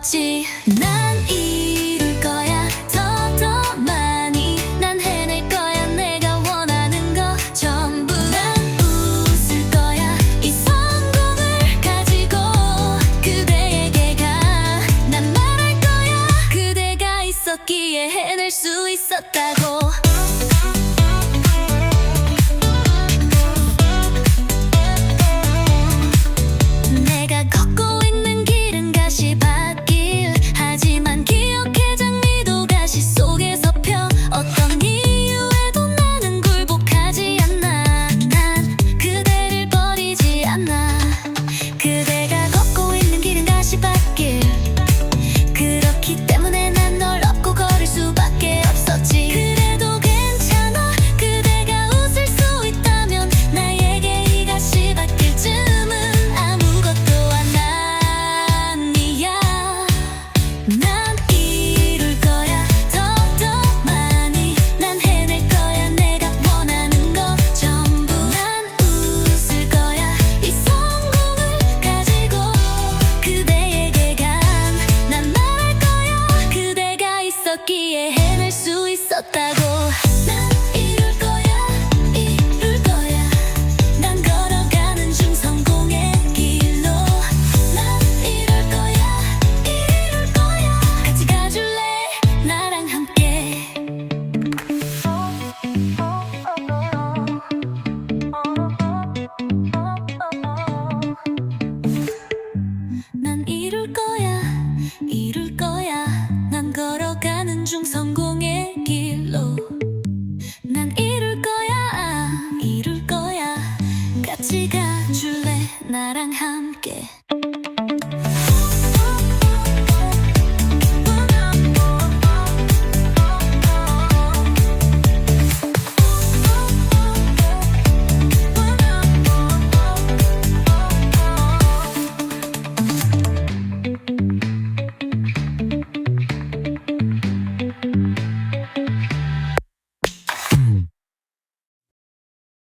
없지. 난 이룰 거야. 더 더 많이. 난 해낼 거야. 내가 원하는 거 전부 난 웃을 거야. 이 성공을 가지고 그대에게 가 난 말할 거야. 그대가 있었기에 해낼 수 있었다고. 있었다고. 난 이룰 거야 이룰 거야. 난 걸어가는 중 성공의 길로. 난 이룰 거야 이룰 거야. 같이 가줄래? 나랑 함께. 난 이룰 거야 이룰 거야. 난 걸어가는 중 성공 나랑 함께.